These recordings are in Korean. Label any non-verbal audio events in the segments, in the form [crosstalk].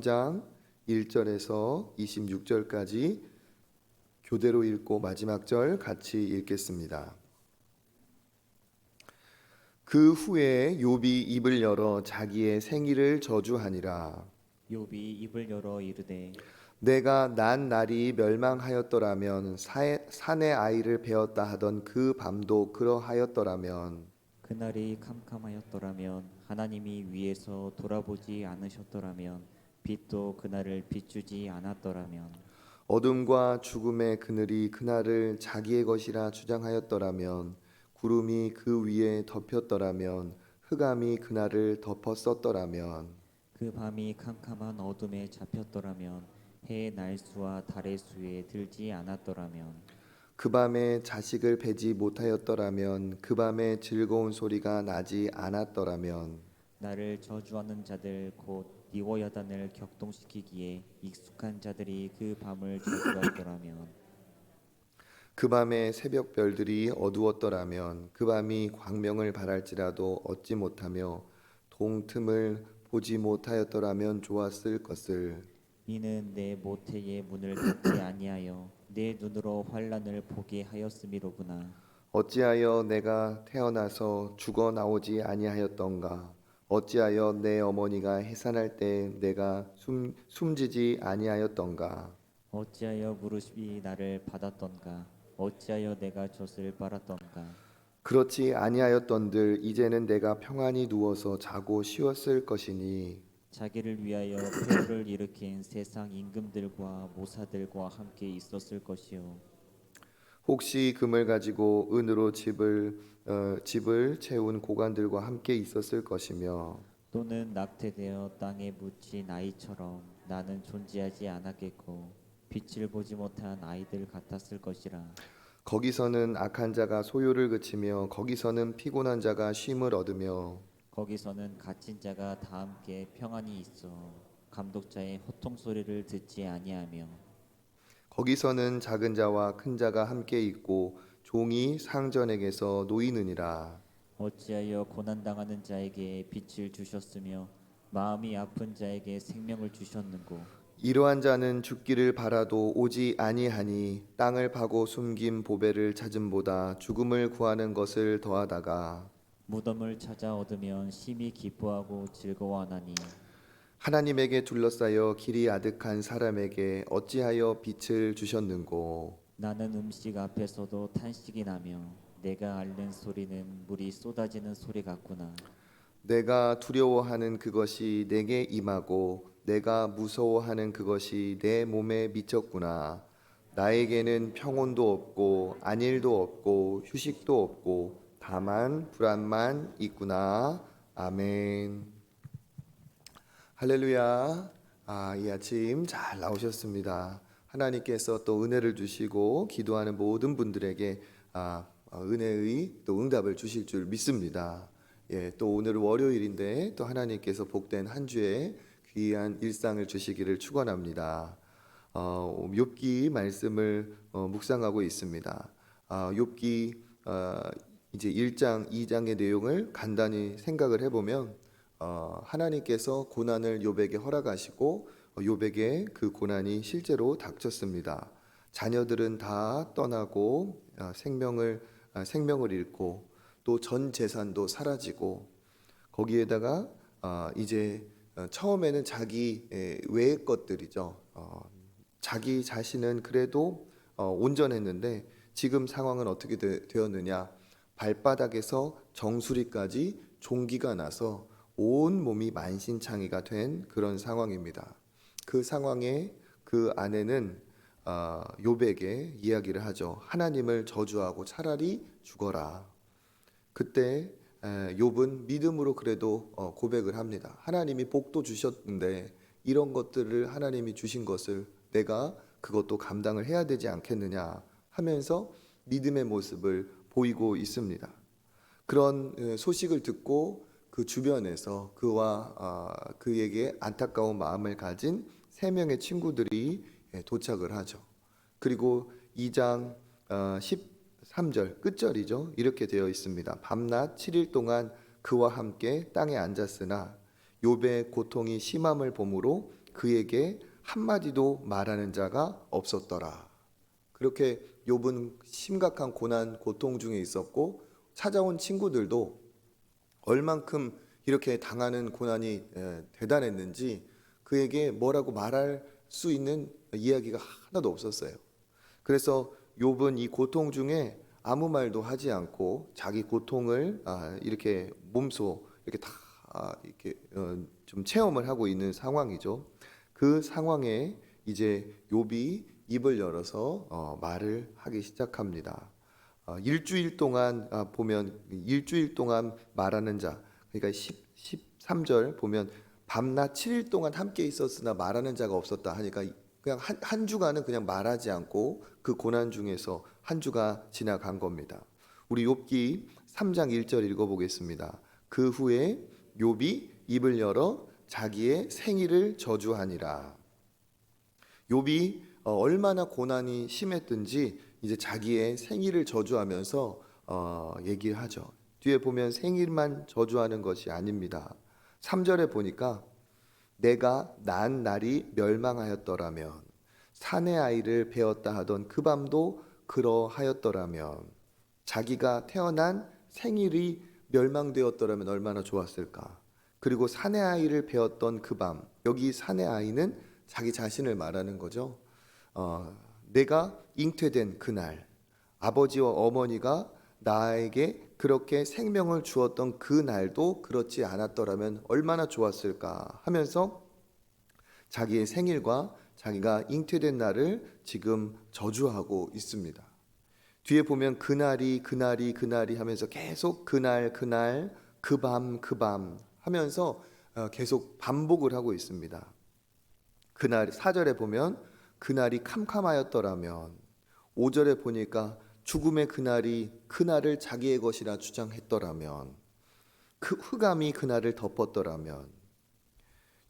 장 1절에서 26절까지 교대로 읽고 마지막 절 같이 읽겠습니다. 그 후에 욥이 입을 열어 자기의 생일을 저주하니라 욥이 입을 열어 이르되 내가 난 날이 멸망하였더라면 사에- 산의 아이를 베었다 하던 그 밤도 그러하였더라면 그날이 캄캄하였더라면 하나님이 위에서 돌아보지 않으셨더라면 빛도 그날을 비추지 않았더라면 어둠과 죽음의 그늘이 그날을 자기의 것이라 주장하였더라면 구름이 그 위에 덮였더라면 흑암이 그날을 덮었었더라면 그 밤이 캄캄한 어둠에 잡혔더라면 해의 날수와 달의 수에 들지 않았더라면 그 밤에 자식을 베지 못하였더라면 그 밤에 즐거운 소리가 나지 않았더라면 나를 저주하는 자들 곧 니워야단을 격동시키기에 익숙한 자들이 그 밤을 저주하였더라면. 그 밤에 새벽 별들이 어두웠더라면 그 밤이 광명을 발할지라도 얻지 못하며 동틈을 보지 못하였더라면 좋았을 것을. 이는 내 모태의 문을 닫지 아니하여 내 눈으로 환란을 보게 하였음이로구나. 어찌하여 내가 태어나서 죽어 나오지 아니하였던가 어찌하여 내 어머니가 해산할 때 내가 숨, 숨지지 아니하였던가? 어찌하여 무릇이 나를 받았던가? 어찌하여 내가 젖을 빨았던가? 그렇지 아니하였던들 이제는 내가 평안히 누워서 자고 쉬었을 것이니. 자기를 위하여 폐를 일으킨 세상 임금들과 모사들과 함께 있었을 것이요 혹시 금을 가지고 은으로 집을 어, 집을 채운 고관들과 함께 있었을 것이며 또는 낙태되어 땅에 묻힌 아이처럼 나는 존재하지 않았겠고 빛을 보지 못한 아이들 같았을 것이라. 거기서는 악한 자가 소요를 그치며 거기서는 피곤한 자가 쉼을 얻으며 거기서는 갇힌 자가 다 함께 평안히 있어 감독자의 호통 소리를 듣지 아니하며 거기서는 작은 자와 큰 자가 함께 있고 종이 상전에게서 놓이느니라. 어찌하여 고난 당하는 자에게 빛을 주셨으며 마음이 아픈 자에게 생명을 주셨는고? 이러한 자는 죽기를 바라도 오지 아니하니 땅을 파고 숨긴 보배를 찾음보다 죽음을 구하는 것을 더하다가 무덤을 찾아 얻으면 심히 기뻐하고 즐거워하나니 하나님에게 둘러싸여 길이 아득한 사람에게 어찌하여 빛을 주셨는고? 나는 음식 앞에서도 탄식이 나며 내가 앓는 소리는 물이 쏟아지는 소리 같구나. 내가 두려워하는 그것이 내게 임하고 내가 무서워하는 그것이 내 몸에 미쳤구나. 나에게는 평온도 없고 안일도 없고 휴식도 없고 다만 불안만 있구나. 아멘 할렐루야 아, 이 아침 잘 나오셨습니다 하나님께서 또 은혜를 주시고 기도하는 모든 분들에게 아, 어, 은혜의 또 응답을 주실 줄 믿습니다. 예, 또 오늘 월요일인데 또 하나님께서 복된 한 주의 귀한 일상을 주시기를 축원합니다. 어, 욥기 말씀을 어, 묵상하고 있습니다. 아, 욥기 어, 이제 1장, 2장의 내용을 간단히 생각을 해보면 어, 하나님께서 고난을 욥에게 허락하시고 어, 욥에게 그 고난이 실제로 닥쳤습니다. 자녀들은 다 떠나고 어, 생명을 아, 생명을 잃고 또 전 재산도 사라지고 거기에다가 아, 이제 어, 처음에는 자기 예, 외의 것들이죠. 어, 자기 자신은 그래도 어, 온전했는데 지금 상황은 어떻게 되, 되었느냐? 발바닥에서 정수리까지 종기가 나서 온 몸이 만신창이가 된 그런 상황입니다. 그 상황에 그 아내는 어, 욥에게 이야기를 하죠. 하나님을 저주하고 차라리 죽어라. 그때 에, 욥은 믿음으로 그래도 어, 고백을 합니다. 하나님이 복도 주셨는데 이런 것들을 하나님이 주신 것을 내가 그것도 감당을 해야 되지 않겠느냐 하면서 믿음의 모습을 보이고 있습니다. 그런 에, 소식을 듣고 그 주변에서 그와 아, 그에게 안타까운 마음을 가진 세 명의 친구들이 예, 도착을 하죠. 그리고 2장 13절 끝절이죠. 이렇게 되어 있습니다. 밤낮 7일 동안 그와 함께 땅에 앉았으나 욥의 고통이 심함을 보므로 그에게 한마디도 말하는 자가 없었더라. 그렇게 욥은 심각한 고난 고통 중에 있었고 찾아온 친구들도 얼만큼 이렇게 당하는 고난이 에, 대단했는지 그에게 뭐라고 말할 수 있는 이야기가 하나도 없었어요. 그래서 욥은 이 고통 중에 아무 말도 하지 않고 자기 고통을 아, 이렇게 몸소 이렇게 다 아, 이렇게 어, 좀 체험을 하고 있는 상황이죠. 그 상황에 이제 욥이 입을 열어서 어, 말을 하기 시작합니다. 어, 일주일 동안 아, 보면 일주일 동안 말하는 자 그러니까 10, 13절 보면 밤낮 7일 동안 함께 있었으나 말하는 자가 없었다 하니까 그냥 한, 한 주간은 그냥 말하지 않고 그 고난 중에서 한 주가 지나간 겁니다. 우리 욥기 3장 1절 읽어보겠습니다. 그 후에 욥이 입을 열어 자기의 생일을 저주하니라. 욥이 어, 얼마나 고난이 심했든지 이제 자기의 생일을 저주하면서 어, 얘기를 하죠. 뒤에 보면 생일만 저주하는 것이 아닙니다. 3절에 보니까 내가 난 날이 멸망하였더라면 사내 아이를 베었다 하던 그 밤도 그러하였더라면 자기가 태어난 생일이 멸망되었더라면 얼마나 좋았을까. 그리고 사내 아이를 베었던 그 밤 여기 사내 아이는 자기 자신을 말하는 거죠. 어, 내가 잉태된 그날 아버지와 어머니가 나에게 그렇게 생명을 주었던 그 날도 그렇지 않았더라면 얼마나 좋았을까 하면서 자기의 생일과 자기가 잉태된 날을 지금 저주하고 있습니다. 뒤에 보면 그날이 그날이 그날이 하면서 계속 그날 그날 그 밤 그 밤 하면서 어, 계속 반복을 하고 있습니다. 그날 4절에 보면 그날이 캄캄하였더라면 5절에 보니까 죽음의 그날이 그날을 자기의 것이라 주장했더라면 그 흑암이 그날을 덮었더라면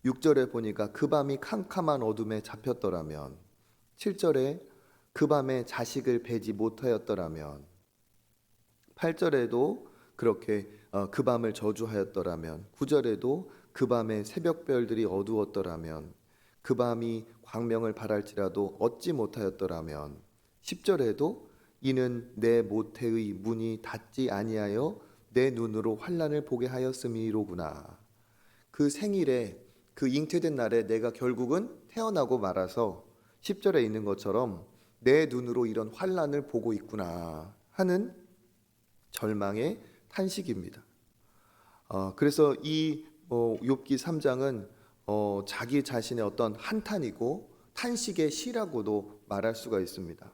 6절에 보니까 그 밤이 캄캄한 어둠에 잡혔더라면 7절에 그 밤에 자식을 베지 못하였더라면 8절에도 그렇게 어, 그 밤을 저주하였더라면 9절에도 그 밤에 새벽별들이 어두웠더라면 그 밤이 광명을 발할지라도 얻지 못하였더라면 10절에도 이는 내 모태의 문이 닫지 아니하여 내 눈으로 환란을 보게 하였음이로구나. 그 생일에 그 잉태된 날에 내가 결국은 태어나고 말아서 10절에 있는 것처럼 내 눈으로 이런 환란을 보고 있구나 하는 절망의 탄식입니다. 어, 그래서 이 어, 욥기 3장은 어, 자기 자신의 어떤 한탄이고 탄식의 시라고도 말할 수가 있습니다.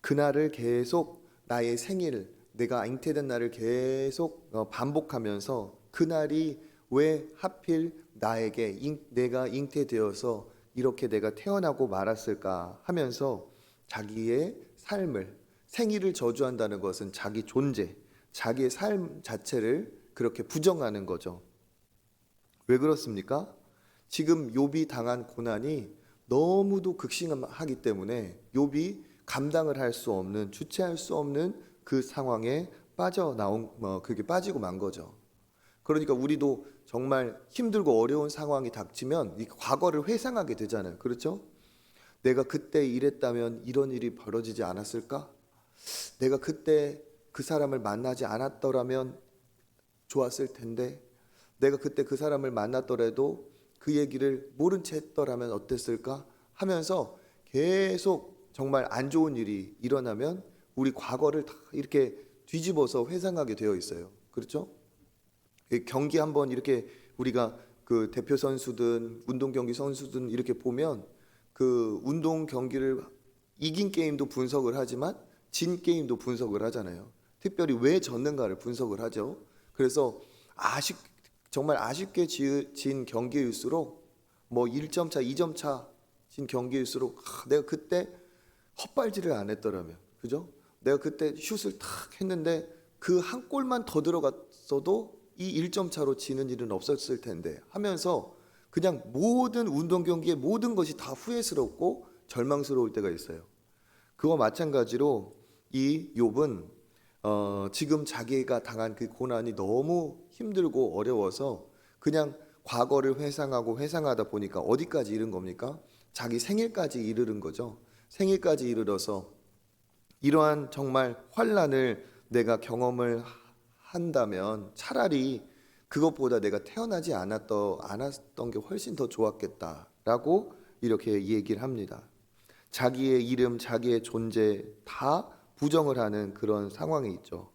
그날을 계속 나의 생일, 내가 잉태된 날을 계속 어, 반복하면서 그날이 왜 하필 나에게 잉, 내가 잉태되어서 이렇게 내가 태어나고 말았을까 하면서 자기의 삶을 생일을 저주한다는 것은 자기 존재, 자기의 삶 자체를 그렇게 부정하는 거죠. 왜 그렇습니까? 지금 욥이 당한 고난이 너무도 극심하기 때문에 욥이 감당을 할 수 없는 주체할 수 없는 그 상황에 빠져 나온 뭐 그게 빠지고 만 거죠. 그러니까 우리도 정말 힘들고 어려운 상황이 닥치면 이 과거를 회상하게 되잖아요. 그렇죠? 내가 그때 이랬다면 이런 일이 벌어지지 않았을까? 내가 그때 그 사람을 만나지 않았더라면 좋았을 텐데 내가 그때 그 사람을 만났더라도 그 얘기를 모른 채 했더라면 어땠을까 하면서 계속 정말 안 좋은 일이 일어나면 우리 과거를 다 이렇게 뒤집어서 회상하게 되어 있어요. 그렇죠? 이 경기 한번 이렇게 우리가 그 대표 선수든 운동 경기 선수든 이렇게 보면 그 운동 경기를 이긴 게임도 분석을 하지만 진 게임도 분석을 하잖아요. 특별히 왜 졌는가를 분석을 하죠. 그래서 아쉽 정말 아쉽게 지- 진 경기일수록 뭐 1점 차, 2점 차 진 경기일수록 아, 내가 그때 헛발질을 안 했더라면 그죠? 내가 그때 슛을 탁 했는데 그 한 골만 더 들어갔어도 이 1점 차로 지는 일은 없었을 텐데 하면서 그냥 모든 운동 경기의 모든 것이 다 후회스럽고 절망스러울 때가 있어요. 그와 마찬가지로 이 욥은 어, 지금 자기가 당한 그 고난이 너무 힘들고 어려워서 그냥 과거를 회상하고 회상하다 보니까 어디까지 이른 겁니까? 자기 생일까지 이르는 거죠. 생일까지 이르러서 이러한 정말 환란을 내가 경험을 한다면 차라리 그것보다 내가 태어나지 않았던, 않았던 게 훨씬 더 좋았겠다라고 이렇게 얘기를 합니다. 자기의 이름, 자기의 존재 다 부정을 하는 그런 상황이 있죠.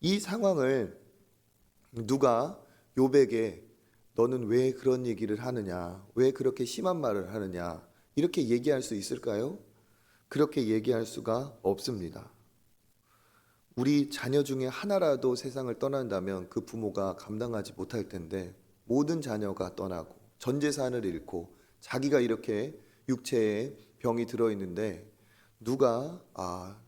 이 상황을 누가 요백에 너는 왜 그런 얘기를 하느냐? 왜 그렇게 심한 말을 하느냐? 이렇게 얘기할 수 있을까요? 그렇게 얘기할 수가 없습니다. 우리 자녀 중에 하나라도 세상을 떠난다면 그 부모가 감당하지 못할 텐데 모든 자녀가 떠나고 전 재산을 잃고 자기가 이렇게 육체에 병이 들어 있는데 누가 아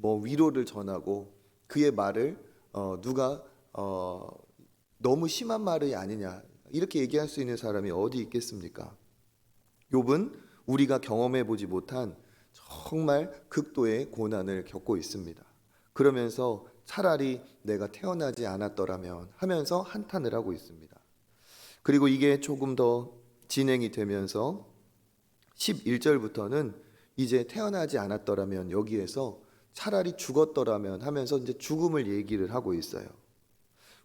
뭐 위로를 전하고 그의 말을 어 누가 어 너무 심한 말이 아니냐 이렇게 얘기할 수 있는 사람이 어디 있겠습니까? 욥은 우리가 경험해 보지 못한 정말 극도의 고난을 겪고 있습니다. 그러면서 차라리 내가 태어나지 않았더라면 하면서 한탄을 하고 있습니다. 그리고 이게 조금 더 진행이 되면서 11절부터는 이제 태어나지 않았더라면 여기에서 차라리 죽었더라면 하면서 이제 죽음을 얘기를 하고 있어요.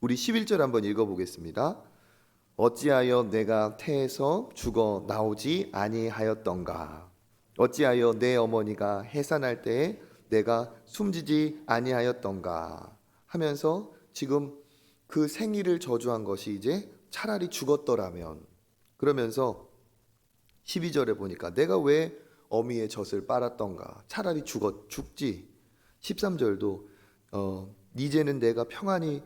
우리 11절 한번 읽어보겠습니다. 어찌하여 내가 태에서 죽어 나오지 아니하였던가? 어찌하여 내 어머니가 해산할 때에 내가 숨지지 아니하였던가? 하면서 지금 그 생일을 저주한 것이 이제 차라리 죽었더라면 그러면서 12절에 보니까 내가 왜 어미의 젖을 빨았던가? 차라리 죽었 죽지. 13절도 어 이제는 내가 평안히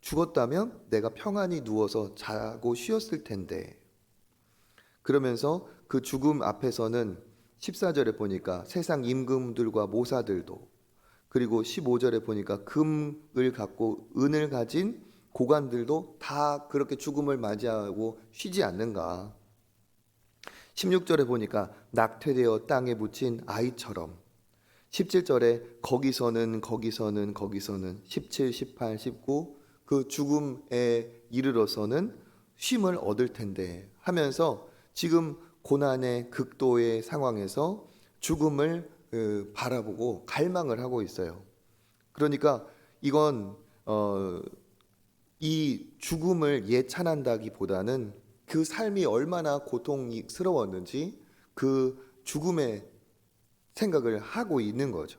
죽었다면 내가 평안히 누워서 자고 쉬었을 텐데. 그러면서 그 죽음 앞에서는 14절에 보니까 세상 임금들과 모사들도 그리고 15절에 보니까 금을 갖고 은을 가진 고관들도 다 그렇게 죽음을 맞이하고 쉬지 않는가. 16절에 보니까 낙태되어 땅에 묻힌 아이처럼 17절에 거기서는 거기서는 거기서는 17, 18, 19 그 죽음에 이르러서는 쉼을 얻을 텐데 하면서 지금 고난의 극도의 상황에서 죽음을 어, 바라보고 갈망을 하고 있어요. 그러니까 이건 어, 이 죽음을 예찬한다기보다는 그 삶이 얼마나 고통스러웠는지 그 죽음의 생각을 하고 있는 거죠.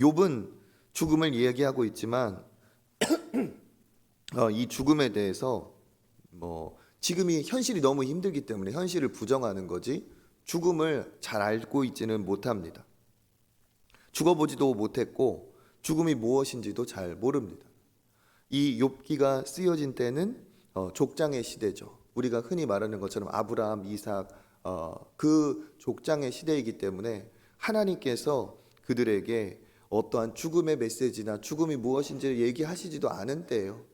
욥은 죽음을 이야기하고 있지만 [clears throat] 어, 이 죽음에 대해서 뭐 지금이 현실이 너무 힘들기 때문에 현실을 부정하는 거지 죽음을 잘 알고 있지는 못합니다. 죽어보지도 못했고 죽음이 무엇인지도 잘 모릅니다. 이 욥기가 쓰여진 때는 어, 족장의 시대죠. 우리가 흔히 말하는 것처럼 아브라함, 이삭 어, 그 족장의 시대이기 때문에 하나님께서 그들에게 어떠한 죽음의 메시지나 죽음이 무엇인지를 얘기하시지도 않은 때예요.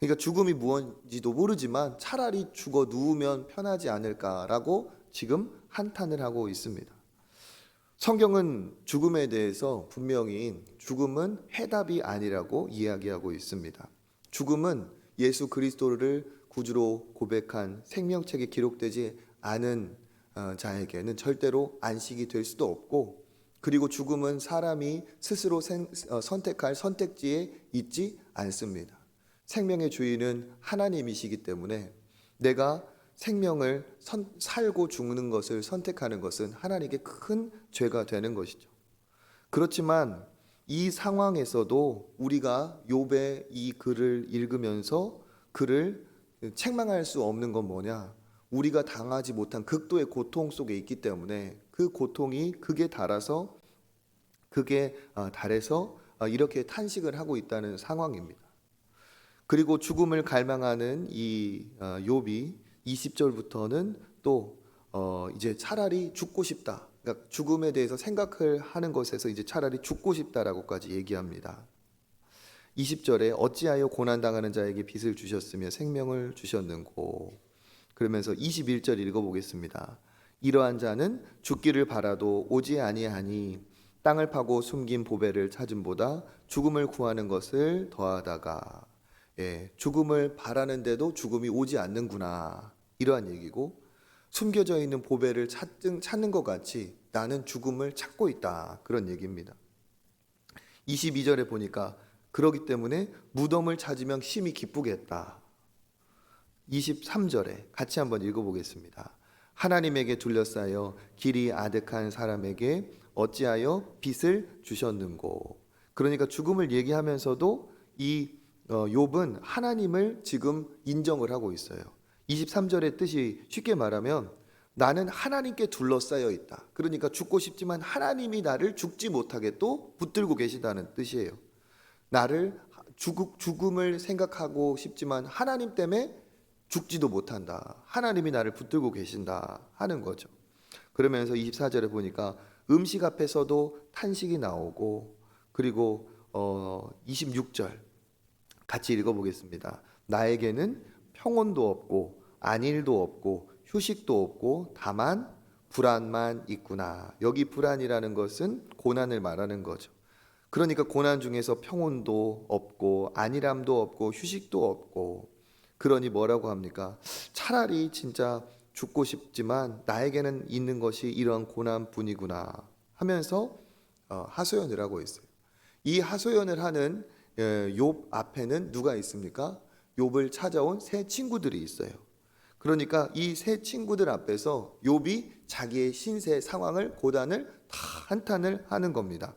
그러니까 죽음이 무엇인지도 모르지만 차라리 죽어 누우면 편하지 않을까라고 지금 한탄을 하고 있습니다. 성경은 죽음에 대해서 분명히 죽음은 해답이 아니라고 이야기하고 있습니다. 죽음은 예수 그리스도를 구주로 고백한 생명책에 기록되지 않은 어, 자에게는 절대로 안식이 될 수도 없고 그리고 죽음은 사람이 스스로 생- 어, 선택할 선택지에 있지 않습니다. 생명의 주인은 하나님이시기 때문에 내가 생명을 선- 살고 죽는 것을 선택하는 것은 하나님께 큰 죄가 되는 것이죠. 그렇지만 이 상황에서도 우리가 욥의 이 글을 읽으면서 그를 책망할 수 없는 건 뭐냐? 우리가 당하지 못한 극도의 고통 속에 있기 때문에 그 고통이 극에 달아서 극에 어, 달해서 어, 이렇게 탄식을 하고 있다는 상황입니다. 그리고 죽음을 갈망하는 이 어, 욥이 20절부터는 또 어, 이제 차라리 죽고 싶다. 그러니까 죽음에 대해서 생각을 하는 것에서 이제 차라리 죽고 싶다라고까지 얘기합니다. 20절에 어찌하여 고난 당하는 자에게 빚을 주셨으며 생명을 주셨는고 그러면서 21절 읽어보겠습니다. 이러한 자는 죽기를 바라도 오지 아니하니 땅을 파고 숨긴 보배를 찾음보다 죽음을 구하는 것을 더하다가 예, 죽음을 바라는데도 죽음이 오지 않는구나 이러한 얘기고 숨겨져 있는 보배를 찾는, 찾는 것 같이 나는 죽음을 찾고 있다 그런 얘기입니다. 22절에 보니까 그러기 때문에 무덤을 찾으면 심히 기쁘겠다. 23절에 같이 한번 읽어보겠습니다. 하나님에게 둘러싸여 길이 아득한 사람에게 어찌하여 빛을 주셨는고. 그러니까 죽음을 얘기하면서도 이 어, 욥은 하나님을 지금 인정을 하고 있어요. 23절의 뜻이 쉽게 말하면 나는 하나님께 둘러싸여 있다. 그러니까 죽고 싶지만 하나님이 나를 죽지 못하게 또 붙들고 계시다는 뜻이에요. 나를 죽, 죽음을 생각하고 싶지만 하나님 때문에 죽지도 못한다. 하나님이 나를 붙들고 계신다 하는 거죠. 그러면서 24절에 보니까 음식 앞에서도 탄식이 나오고 그리고 어 26절 같이 읽어 보겠습니다. 나에게는 평온도 없고 안일도 없고 휴식도 없고 다만 불안만 있구나. 여기 불안이라는 것은 고난을 말하는 거죠. 그러니까 고난 중에서 평온도 없고 안일함도 없고 휴식도 없고 그러니 뭐라고 합니까? 차라리 진짜 죽고 싶지만 나에게는 있는 것이 이런 고난뿐이구나 하면서 어, 하소연을 하고 있어요. 이 하소연을 하는 예, 욥 앞에는 누가 있습니까? 욥을 찾아온 세 친구들이 있어요. 그러니까 이 세 친구들 앞에서 욥이 자기의 신세 상황을 고단을 다 한탄을 하는 겁니다.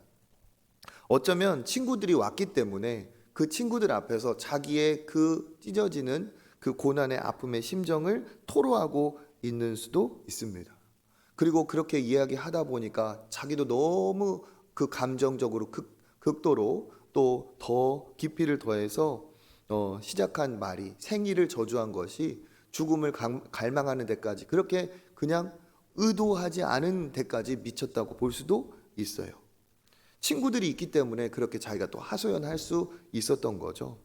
어쩌면 친구들이 왔기 때문에 그 친구들 앞에서 자기의 그 찢어지는 그 고난의 아픔의 심정을 토로하고 있는 수도 있습니다. 그리고 그렇게 이야기하다 보니까 자기도 너무 그 감정적으로 극, 극도로 또 더 깊이를 더해서 어, 시작한 말이 생일을 저주한 것이 죽음을 감- 갈망하는 데까지 그렇게 그냥 의도하지 않은 데까지 미쳤다고 볼 수도 있어요. 친구들이 있기 때문에 그렇게 자기가 또 하소연할 수 있었던 거죠.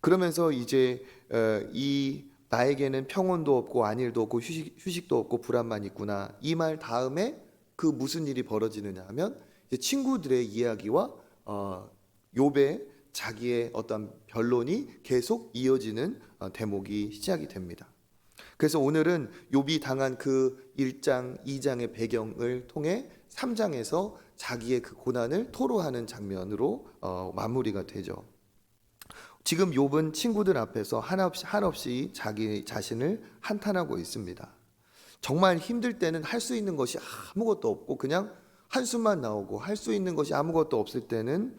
그러면서 이제 어, 이 나에게는 평온도 없고 안일도 없고 휴식, 휴식도 없고 불안만 있구나 이 말 다음에 그 무슨 일이 벌어지느냐 하면 친구들의 이야기와 어, 욥의 자기의 어떤 변론이 계속 이어지는 어, 대목이 시작이 됩니다. 그래서 오늘은 욥이 당한 그 1장, 2장의 배경을 통해 3장에서 자기의 그 고난을 토로하는 장면으로 어, 마무리가 되죠. 지금 욥은 친구들 앞에서 한없이, 한없이 자기 자신을 한탄하고 있습니다. 정말 힘들 때는 할 수 있는 것이 아무것도 없고 그냥 한숨만 나오고 할 수 있는 것이 아무것도 없을 때는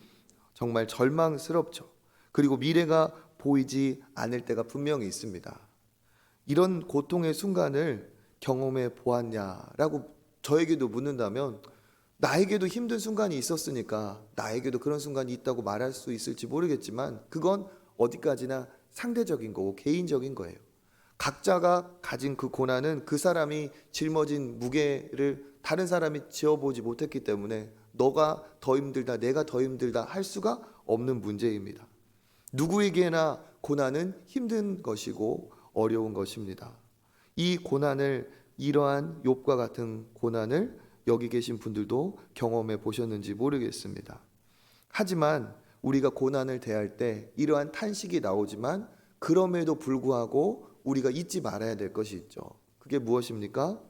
정말 절망스럽죠. 그리고 미래가 보이지 않을 때가 분명히 있습니다. 이런 고통의 순간을 경험해 보았냐라고 저에게도 묻는다면 나에게도 힘든 순간이 있었으니까 나에게도 그런 순간이 있다고 말할 수 있을지 모르겠지만 그건 어디까지나 상대적인 거고 개인적인 거예요. 각자가 가진 그 고난은 그 사람이 짊어진 무게를 다른 사람이 지어보지 못했기 때문에 너가 더 힘들다, 내가 더 힘들다 할 수가 없는 문제입니다. 누구에게나 고난은 힘든 것이고 어려운 것입니다. 이 고난을 이러한 욥과 같은 고난을 여기 계신 분들도 경험해 보셨는지 모르겠습니다. 하지만 우리가 고난을 대할 때 이러한 탄식이 나오지만 그럼에도 불구하고 우리가 잊지 말아야 될 것이 있죠. 그게 무엇입니까?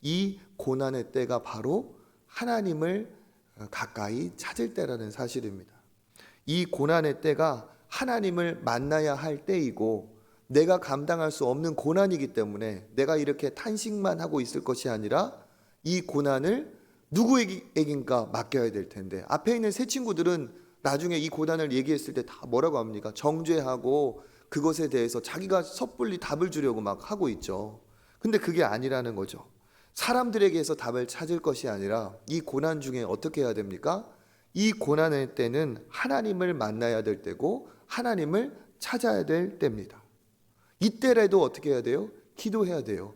이 고난의 때가 바로 하나님을 가까이 찾을 때라는 사실입니다. 이 고난의 때가 하나님을 만나야 할 때이고 내가 감당할 수 없는 고난이기 때문에 내가 이렇게 탄식만 하고 있을 것이 아니라 이 고난을 누구에게인가 맡겨야 될 텐데 앞에 있는 세 친구들은 나중에 이 고난을 얘기했을 때 다 뭐라고 합니까? 정죄하고 그것에 대해서 자기가 섣불리 답을 주려고 막 하고 있죠. 근데 그게 아니라는 거죠. 사람들에게서 답을 찾을 것이 아니라 이 고난 중에 어떻게 해야 됩니까? 이 고난의 때는 하나님을 만나야 될 때고 하나님을 찾아야 될 때입니다. 이때라도 어떻게 해야 돼요? 기도해야 돼요.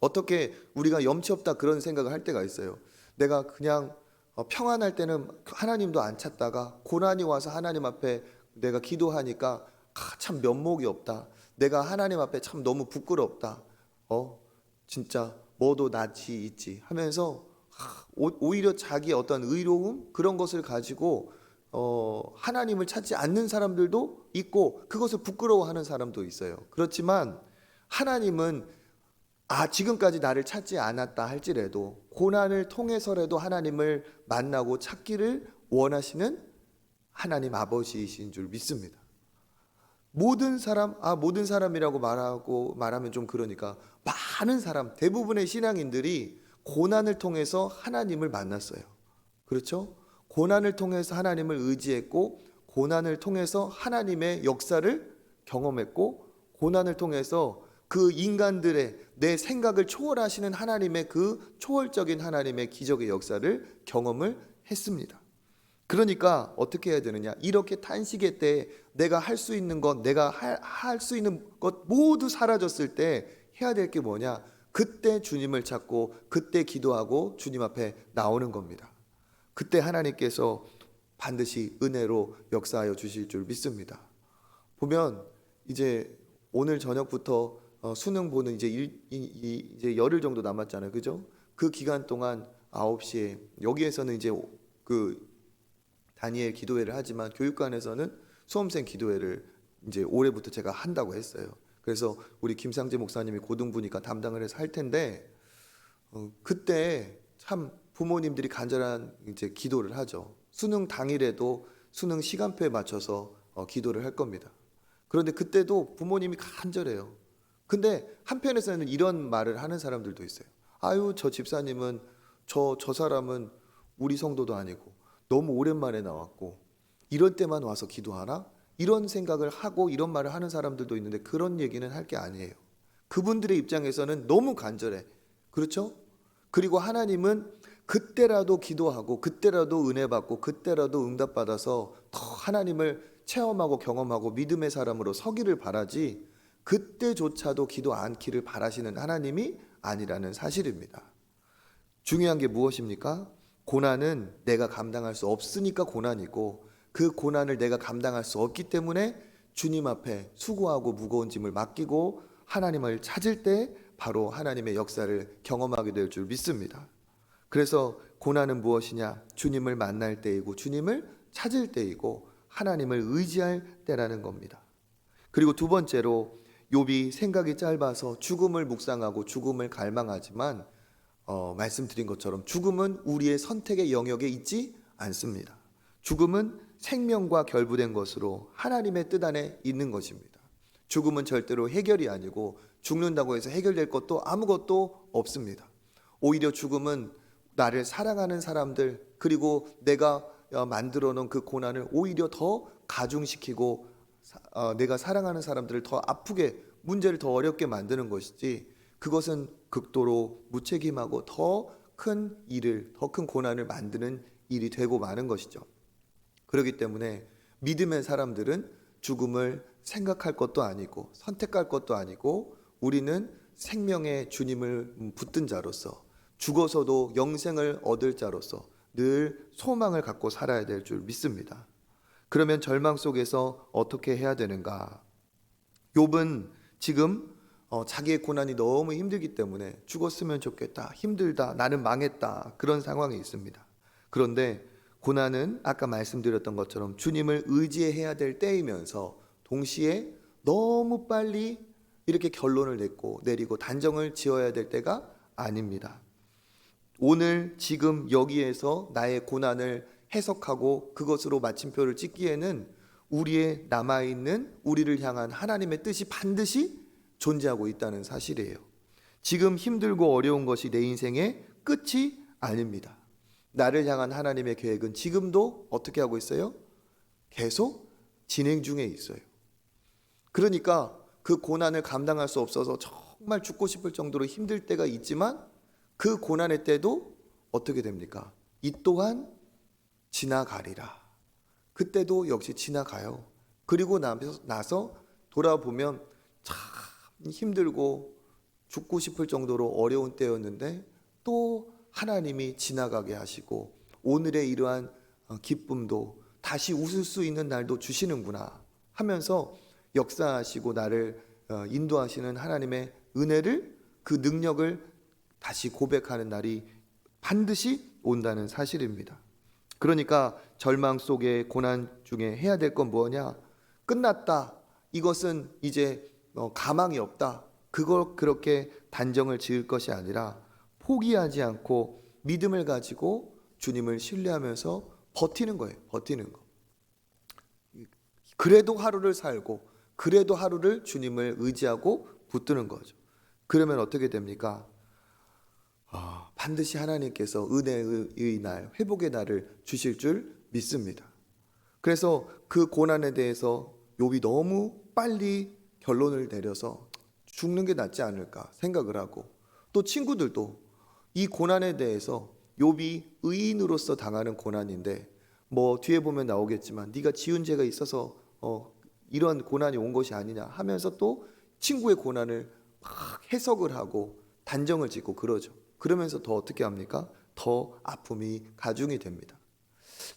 어떻게 우리가 염치 없다 그런 생각을 할 때가 있어요. 내가 그냥 어, 평안할 때는 하나님도 안 찾다가 고난이 와서 하나님 앞에 내가 기도하니까 아, 참 면목이 없다. 내가 하나님 앞에 참 너무 부끄럽다. 어, 진짜 뭐도 낯이 있지 하면서 아, 오- 오히려 자기 어떤 의로움 그런 것을 가지고 어, 하나님을 찾지 않는 사람들도 있고 그것을 부끄러워하는 사람도 있어요. 그렇지만 하나님은 아 지금까지 나를 찾지 않았다 할지라도 고난을 통해서라도 하나님을 만나고 찾기를 원하시는 하나님 아버지이신 줄 믿습니다. 모든 사람 아 모든 사람이라고 말하고 말하면 좀 그러니까 많은 사람 대부분의 신앙인들이 고난을 통해서 하나님을 만났어요. 그렇죠? 고난을 통해서 하나님을 의지했고 고난을 통해서 하나님의 역사를 경험했고 고난을 통해서 그 인간들의 내 생각을 초월하시는 하나님의 그 초월적인 하나님의 기적의 역사를 경험을 했습니다. 그러니까 어떻게 해야 되느냐? 이렇게 탄식의 때 내가 할 수 있는 것, 내가 할 수 있는 것 모두 사라졌을 때 해야 될 게 뭐냐? 그때 주님을 찾고 그때 기도하고 주님 앞에 나오는 겁니다. 그때 하나님께서 반드시 은혜로 역사하여 주실 줄 믿습니다. 보면 이제 오늘 저녁부터 어, 수능 보는 이제 일, 이, 이, 이제 열흘 정도 남았잖아요. 그죠? 그 기간 동안 9시에 여기에서는 이제 그 다니엘 기도회를 하지만 교육관에서는 수험생 기도회를 이제 올해부터 제가 한다고 했어요. 그래서 우리 김상재 목사님이 고등부니까 담당을 해서 할 텐데 어, 그때 참 부모님들이 간절한 이제 기도를 하죠. 수능 당일에도 수능 시간표에 맞춰서 어, 기도를 할 겁니다. 그런데 그때도 부모님이 간절해요. 근데 한편에서는 이런 말을 하는 사람들도 있어요. 아유, 저 집사님은 저 저 사람은 우리 성도도 아니고 너무 오랜만에 나왔고 이럴 때만 와서 기도하나? 이런 생각을 하고 이런 말을 하는 사람들도 있는데 그런 얘기는 할 게 아니에요. 그분들의 입장에서는 너무 간절해. 그렇죠? 그리고 하나님은 그때라도 기도하고 그때라도 은혜 받고 그때라도 응답 받아서 더 하나님을 체험하고 경험하고 믿음의 사람으로 서기를 바라지 그때조차도 기도 않기를 바라시는 하나님이 아니라는 사실입니다. 중요한 게 무엇입니까? 고난은 내가 감당할 수 없으니까 고난이고 그 고난을 내가 감당할 수 없기 때문에 주님 앞에 수고하고 무거운 짐을 맡기고 하나님을 찾을 때 바로 하나님의 역사를 경험하게 될 줄 믿습니다. 그래서 고난은 무엇이냐? 주님을 만날 때이고 주님을 찾을 때이고 하나님을 의지할 때라는 겁니다. 그리고 두 번째로 욥이 생각이 짧아서 죽음을 묵상하고 죽음을 갈망하지만 어, 말씀드린 것처럼 죽음은 우리의 선택의 영역에 있지 않습니다. 죽음은 생명과 결부된 것으로 하나님의 뜻 안에 있는 것입니다. 죽음은 절대로 해결이 아니고 죽는다고 해서 해결될 것도 아무것도 없습니다. 오히려 죽음은 나를 사랑하는 사람들 그리고 내가 어, 만들어 놓은 그 고난을 오히려 더 가중시키고 어, 내가 사랑하는 사람들을 더 아프게 문제를 더 어렵게 만드는 것이지 그것은 극도로 무책임하고 더 큰 일을 더 큰 고난을 만드는 일이 되고 마는 것이죠. 그렇기 때문에 믿음의 사람들은 죽음을 생각할 것도 아니고 선택할 것도 아니고 우리는 생명의 주님을 붙든 자로서 죽어서도 영생을 얻을 자로서 늘 소망을 갖고 살아야 될 줄 믿습니다. 그러면 절망 속에서 어떻게 해야 되는가? 욥은 지금 어, 자기의 고난이 너무 힘들기 때문에 죽었으면 좋겠다, 힘들다, 나는 망했다 그런 상황에 있습니다. 그런데 고난은 아까 말씀드렸던 것처럼 주님을 의지해야 될 때이면서 동시에 너무 빨리 이렇게 결론을 냈고 내리고 단정을 지어야 될 때가 아닙니다. 오늘 지금 여기에서 나의 고난을 해석하고 그것으로 마침표를 찍기에는 우리의 남아있는 우리를 향한 하나님의 뜻이 반드시 존재하고 있다는 사실이에요. 지금 힘들고 어려운 것이 내 인생의 끝이 아닙니다. 나를 향한 하나님의 계획은 지금도 어떻게 하고 있어요? 계속 진행 중에 있어요. 그러니까 그 고난을 감당할 수 없어서 정말 죽고 싶을 정도로 힘들 때가 있지만 그 고난의 때도 어떻게 됩니까? 이 또한 지나가리라. 그때도 역시 지나가요. 그리고 나서 돌아보면 참 힘들고 죽고 싶을 정도로 어려운 때였는데 또 하나님이 지나가게 하시고 오늘의 이러한 어, 기쁨도 다시 웃을 수 있는 날도 주시는구나 하면서 역사하시고 나를 어, 인도하시는 하나님의 은혜를 그 능력을 다시 고백하는 날이 반드시 온다는 사실입니다. 그러니까 절망 속에 고난 중에 해야 될 건 뭐냐? 끝났다. 이것은 이제 어, 가망이 없다. 그걸 그렇게 단정을 지을 것이 아니라 포기하지 않고 믿음을 가지고 주님을 신뢰하면서 버티는 거예요. 버티는 거. 그래도 하루를 살고 그래도 하루를 주님을 의지하고 붙드는 거죠. 그러면 어떻게 됩니까? 아, 반드시 하나님께서 은혜의 날, 회복의 날을 주실 줄 믿습니다. 그래서 그 고난에 대해서 욥이 너무 빨리 결론을 내려서 죽는 게 낫지 않을까 생각을 하고 또 친구들도 이 고난에 대해서 욥이 의인으로서 당하는 고난인데 뭐 뒤에 보면 나오겠지만 네가 지은 죄가 있어서 어 이런 고난이 온 것이 아니냐 하면서 또 친구의 고난을 막 해석을 하고 단정을 짓고 그러죠. 그러면서 더 어떻게 합니까? 더 아픔이 가중이 됩니다.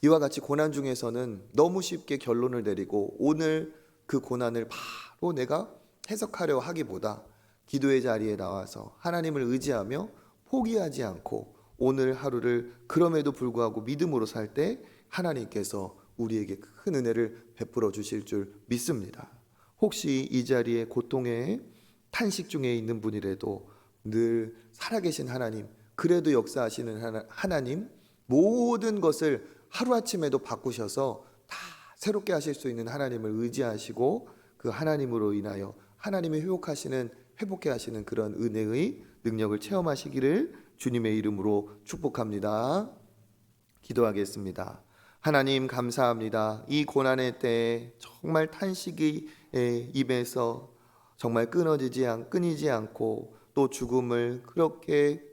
이와 같이 고난 중에서는 너무 쉽게 결론을 내리고 오늘 그 고난을 바로 내가 해석하려 하기보다 기도의 자리에 나와서 하나님을 의지하며 포기하지 않고 오늘 하루를 그럼에도 불구하고 믿음으로 살 때 하나님께서 우리에게 큰 은혜를 베풀어 주실 줄 믿습니다. 혹시 이 자리에 고통에 탄식 중에 있는 분이라도 늘 살아계신 하나님, 그래도 역사하시는 하나- 하나님, 모든 것을 하루아침에도 바꾸셔서 다 새롭게 하실 수 있는 하나님을 의지하시고 그 하나님으로 인하여 하나님이 회복하시는 회복해 하시는 그런 은혜의 능력을 체험하시기를 주님의 이름으로 축복합니다. 기도하겠습니다. 하나님 감사합니다. 이 고난의 때에 정말 탄식이 에, 입에서 정말 끊어지지 않 끊이지 않고 또 죽음을 그렇게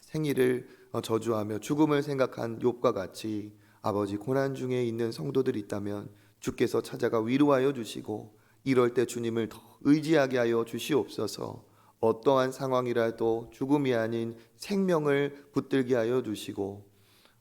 생일을 어, 저주하며 죽음을 생각한 욥과 같이 아버지 고난 중에 있는 성도들이 있다면 주께서 찾아가 위로하여 주시고 이럴 때 주님을 더 의지하게 하여 주시옵소서. 어떠한 상황이라도 죽음이 아닌 생명을 붙들게 하여 주시고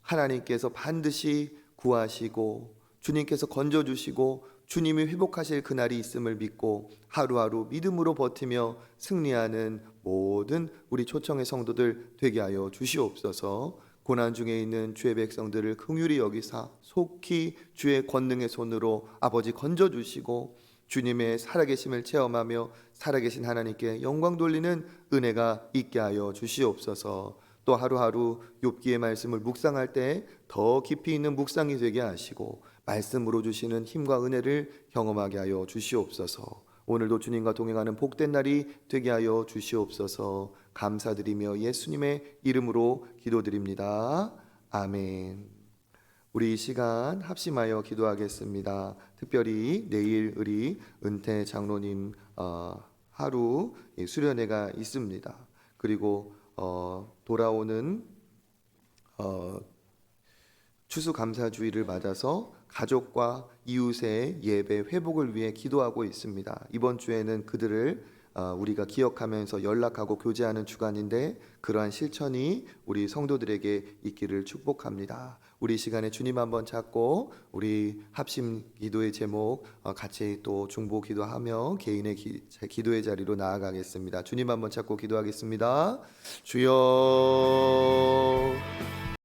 하나님께서 반드시 구하시고 주님께서 건져 주시고 주님이 회복하실 그날이 있음을 믿고 하루하루 믿음으로 버티며 승리하는 모든 우리 초청의 성도들 되게 하여 주시옵소서. 고난 중에 있는 주의 백성들을 긍휼히 여기사 속히 주의 권능의 손으로 아버지 건져 주시고 주님의 살아계심을 체험하며 살아계신 하나님께 영광 돌리는 은혜가 있게 하여 주시옵소서. 또 하루하루 욥기의 말씀을 묵상할 때 더 깊이 있는 묵상이 되게 하시고 말씀으로 주시는 힘과 은혜를 경험하게 하여 주시옵소서. 오늘도 주님과 동행하는 복된 날이 되게 하여 주시옵소서. 감사드리며 예수님의 이름으로 기도드립니다. 아멘. 우리 이 시간 합심하여 기도하겠습니다. 특별히 내일 우리 은퇴 장로님 어, 하루 이 수련회가 있습니다. 그리고 어, 돌아오는 어, 추수감사주의를 맞아서 가족과 이웃의 예배 회복을 위해 기도하고 있습니다. 이번 주에는 그들을 어, 우리가 기억하면서 연락하고 교제하는 주간인데 그러한 실천이 우리 성도들에게 있기를 축복합니다. 우리 이 시간에 주님 한번 찾고 우리 합심 기도의 제목 어, 같이 또 중보 기도하며 개인의 기, 기도의 자리로 나아가겠습니다. 주님 한번 찾고 기도하겠습니다. 주여